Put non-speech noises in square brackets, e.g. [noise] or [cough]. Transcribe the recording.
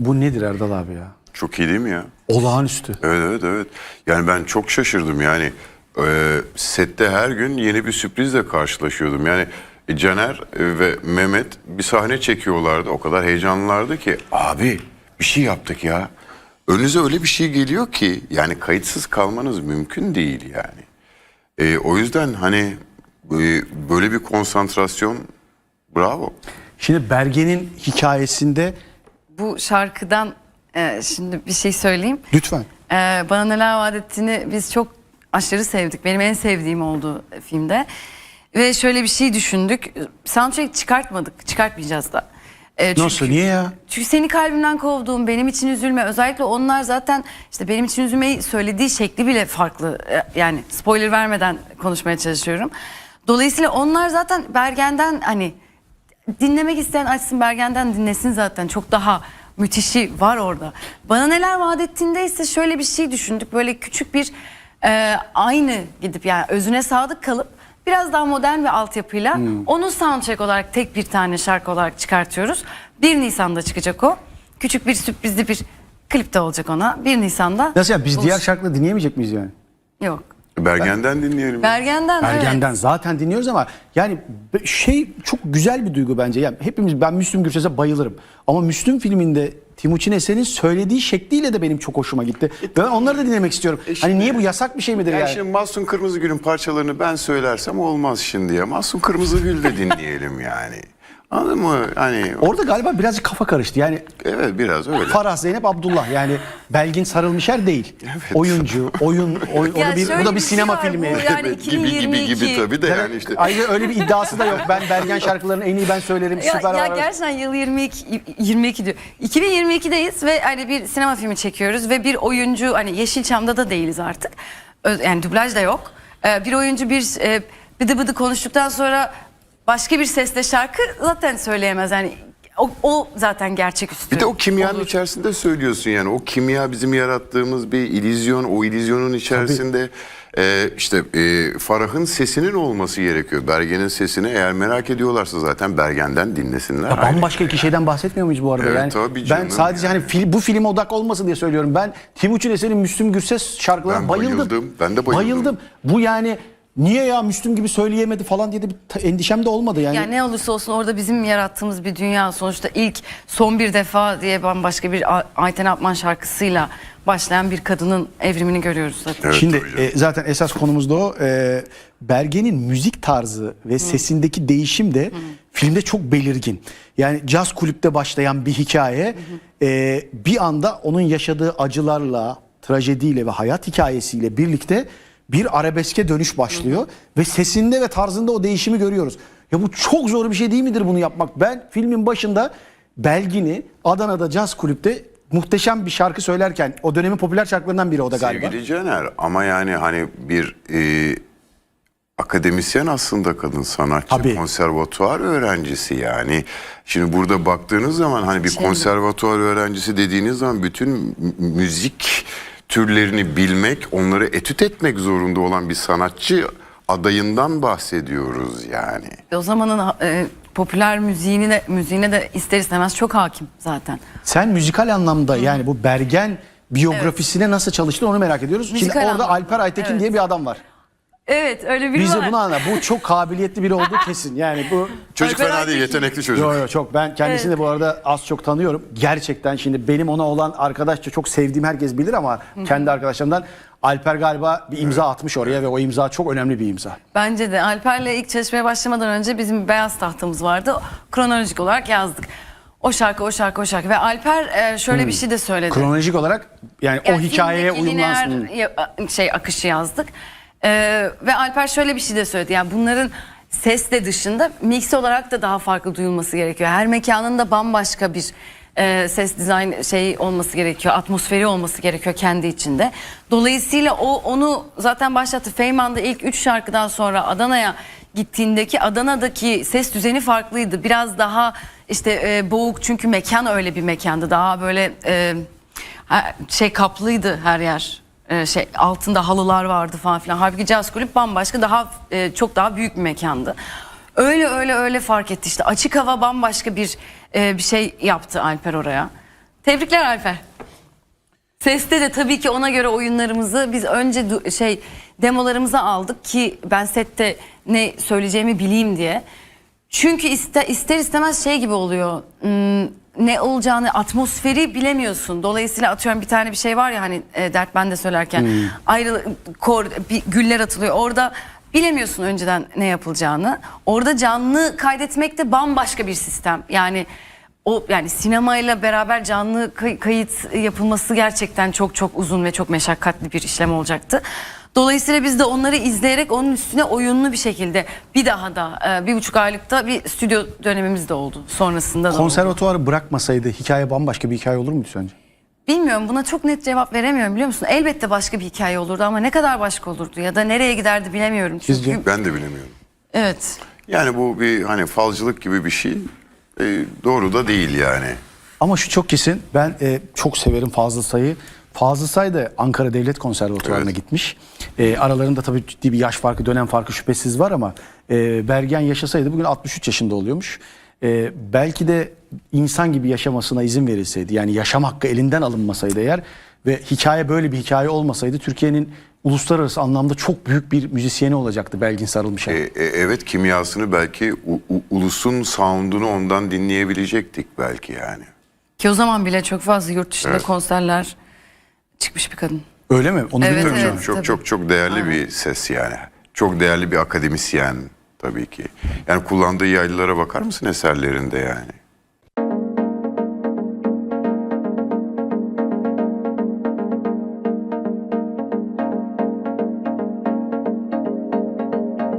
Bu nedir Erdal abi ya? Çok iyi değil mi ya? Olağanüstü. Evet evet evet. Yani ben çok şaşırdım yani. e, sette her gün yeni bir sürprizle karşılaşıyordum. Yani e, Caner ve Mehmet bir sahne çekiyorlardı. O kadar heyecanlılardı ki abi bir şey yaptık ya. Önünüze öyle bir şey geliyor ki yani kayıtsız kalmanız mümkün değil yani. E, o yüzden hani e, böyle bir konsantrasyon bravo. Şimdi Bergen'in hikayesinde Bu şarkıdan e, şimdi bir şey söyleyeyim. lütfen. E, Bana Neler Vaat Ettiğini biz çok aşırı sevdik. Benim en sevdiğim oldu filmde. Ve şöyle bir şey düşündük. Soundtrack çıkartmadık. Çıkartmayacağız da. E, çünkü- Nasıl niye ya? Çünkü seni kalbimden kovduğum, benim için üzülme. Özellikle onlar zaten işte benim için üzülmeyi söylediği şekli bile farklı. E, Yani spoiler vermeden konuşmaya çalışıyorum. Dolayısıyla onlar zaten Bergen'den hani dinlemek isteyen açsın Bergen'den dinlesin zaten. Çok daha müthişi var orada. Bana neler vaat ettiğinde ise şöyle bir şey düşündük. Böyle küçük bir e, aynı gidip yani özüne sadık kalıp biraz daha modern bir altyapıyla onu soundtrack olarak tek bir tane şarkı olarak çıkartıyoruz. 1 Nisan'da çıkacak o. Küçük bir sürprizli bir klip de olacak ona. 1 Nisan'da. Nasıl ya biz buluş- diğer şarkıları dinleyemeyecek miyiz yani? Yok. Bergen'den dinleyelim. Bergen'den, Bergen'den evet. zaten dinliyoruz ama yani be- şey çok güzel bir duygu bence. Yani hepimiz ben Müslüm Gürses'e bayılırım. Ama Müslüm filminde Timuçin Esen'in söylediği şekliyle de benim çok hoşuma gitti. Ben onları da dinlemek istiyorum. hani niye bu yasak bir şey midir Yani yani? şimdi Mahsun Kırmızıgül'ün parçalarını ben söylersem olmaz şimdi ya. Mahsun Kırmızıgül de [laughs] dinleyelim yani. Anladın mı? Hani Orada galiba birazcık kafa karıştı. Yani evet biraz öyle. Farah Zeynep Abdullah yani Belgin Sarılmışer değil. Oyuncu, oyun, [laughs] oy- onu bir, bu da bir şey sinema var, filmi. bu yani Evet, [laughs] gibi gibi gibi 2022. tabii de Evet, yani işte. Ayrıca öyle bir iddiası da yok. Ben Bergen [laughs] şarkılarını en iyi ben söylerim. Ya, süper ya var. gerçekten yıl 22 22 diyor. 2022'deyiz ve hani bir sinema filmi çekiyoruz ve bir oyuncu hani Yeşilçam'da da değiliz artık. Ö- Yani dublaj da yok. Ee, bir oyuncu bir e, bıdı bıdı konuştuktan sonra başka bir sesle şarkı zaten söyleyemez. Yani o, o zaten gerçeküstü. Bir de o kimyanın olur. içerisinde söylüyorsun yani. O kimya bizim yarattığımız bir illüzyon. O illüzyonun içerisinde e, işte e, Farah'ın sesinin olması gerekiyor. Bergen'in sesini eğer merak ediyorlarsa zaten Bergen'den dinlesinler. Ya bambaşka iki şeyden bahsetmiyor muyuz bu arada? Evet, yani tabii ben canım sadece yani. hani fil- bu film odak olmasın diye söylüyorum. Ben Timuçin Esen'in Müslüm Gürses şarkılarına Ben bayıldım. bayıldım, ben de bayıldım. Bu yani niye ya Müslüm gibi söyleyemedi falan diye de bir endişem de olmadı yani. Yani ne olursa olsun orada bizim yarattığımız bir dünya sonuçta ilk son bir defa diye bambaşka bir Ayten Apman şarkısıyla başlayan bir kadının evrimini görüyoruz zaten. Evet, Şimdi e, zaten esas konumuz da o. E, Bergen'in müzik tarzı ve sesindeki değişim de filmde çok belirgin. Yani caz kulüpte başlayan bir hikaye e, bir anda onun yaşadığı acılarla, trajediyle ve hayat hikayesiyle birlikte bir arabeske dönüş başlıyor ve sesinde ve tarzında o değişimi görüyoruz. Ya bu çok zor bir şey değil midir bunu yapmak? Ben filmin başında Belgin'i Adana'da caz kulüpte muhteşem bir şarkı söylerken o dönemin popüler şarkılarından biri o da galiba. Sevgili Caner ama yani hani bir e, akademisyen aslında kadın sanatçı, Tabii. konservatuvar öğrencisi yani. Şimdi burada baktığınız zaman hani bir Şey- konservatuvar öğrencisi dediğiniz zaman bütün mü- müzik türlerini bilmek, onları etüt etmek zorunda olan bir sanatçı adayından bahsediyoruz yani. O zamanın e, popüler müziğine de, müziğine de ister istemez çok hakim zaten. Sen müzikal anlamda yani bu Bergen biyografisine nasıl çalıştın onu merak ediyoruz. Şimdi Müzikal orada anlamda, Alper Aytekin evet. diye bir adam var. Evet öyle biri Bize var. bunu anla. Bu çok kabiliyetli biri olduğu kesin. Yani bu [laughs] Çocuk Alper fena değil, Aytekin. yetenekli çocuk. Yo yo çok ben kendisini de bu arada az çok tanıyorum. Gerçekten şimdi benim ona olan arkadaşça çok sevdiğim herkes bilir ama kendi arkadaşlarımdan Alper galiba bir imza atmış oraya ve o imza çok önemli bir imza. Bence de Alper'le ilk çalışmaya başlamadan önce bizim bir beyaz tahtamız vardı. Kronolojik olarak yazdık. O şarkı, o şarkı, o şarkı. Ve Alper e, şöyle bir şey de söyledi. Kronolojik olarak yani, Yani o hikayeye filmdeki lineer uyumlansın. ya- şey akışı yazdık. Ee, ve Alper şöyle bir şey de söyledi. Yani bunların ses de dışında mix olarak da daha farklı duyulması gerekiyor. Her mekanın da bambaşka bir e, ses dizayn şey olması gerekiyor. Atmosferi olması gerekiyor kendi içinde. Dolayısıyla o onu zaten başlattı. Feyman'da ilk üç şarkıdan sonra Adana'ya gittiğindeki Adana'daki ses düzeni farklıydı. Biraz daha işte e, boğuk çünkü mekan öyle bir mekandı. Daha böyle e, şey kaplıydı her yer. Ee, şey altında halılar vardı falan filan. Halbuki caz kulüp bambaşka daha e, çok daha büyük bir mekandı. Öyle öyle öyle fark etti işte. Açık hava bambaşka bir e, bir şey yaptı Alper oraya. Tebrikler Alper. Seste de tabii ki ona göre oyunlarımızı biz önce şey demolarımızı aldık ki ben sette ne söyleyeceğimi bileyim diye. Çünkü ister istemez şey gibi oluyor. hmm, ne olacağını atmosferi bilemiyorsun. Dolayısıyla atıyorum bir tane bir şey var ya hani e, dert ben de söylerken ayrı kor bir güller atılıyor. Orada bilemiyorsun önceden ne yapılacağını. Orada canlı kaydetmek de bambaşka bir sistem. Yani o yani sinemayla beraber canlı kay- kayıt yapılması gerçekten çok çok uzun ve çok meşakkatli bir işlem olacaktı. Dolayısıyla biz de onları izleyerek onun üstüne oyunlu bir şekilde bir daha da e, bir buçuk aylıkta bir stüdyo dönemimiz de oldu. Sonrasında da oldu. Konservatuvarı bırakmasaydı hikaye bambaşka bir hikaye olur muydu sence? Bilmiyorum buna çok net cevap veremiyorum biliyor musun? Elbette başka bir hikaye olurdu ama ne kadar başka olurdu ya da nereye giderdi bilemiyorum. Çünkü Sizce? Ben de bilemiyorum. evet. Yani bu bir hani falcılık gibi bir şey. E, doğru da değil yani. Ama şu çok kesin ben e, çok severim Fazıl Say'ı. Fazıl Say da Ankara Devlet Konservatuvarı'na Evet. gitmiş. E, aralarında tabii ciddi bir yaş farkı, dönem farkı şüphesiz var ama e, Bergen yaşasaydı bugün 63 yaşında oluyormuş. E, belki de insan gibi yaşamasına izin verilseydi yani yaşam hakkı elinden alınmasaydı eğer ve hikaye böyle bir hikaye olmasaydı Türkiye'nin uluslararası anlamda çok büyük bir müzisyeni olacaktı Belgin Sarılmış'a. E, e, evet kimyasını belki u- u- ulusun sound'unu ondan dinleyebilecektik belki yani. Ki o zaman bile çok fazla yurt dışında Evet. konserler çıkmış bir kadın. Öyle mi? Onu Evet, bilmiyorum. evet. Çok çok tabii. çok çok değerli bir ses yani. Çok değerli bir akademisyen tabii ki. Yani kullandığı yaylılara bakar mısın eserlerinde yani?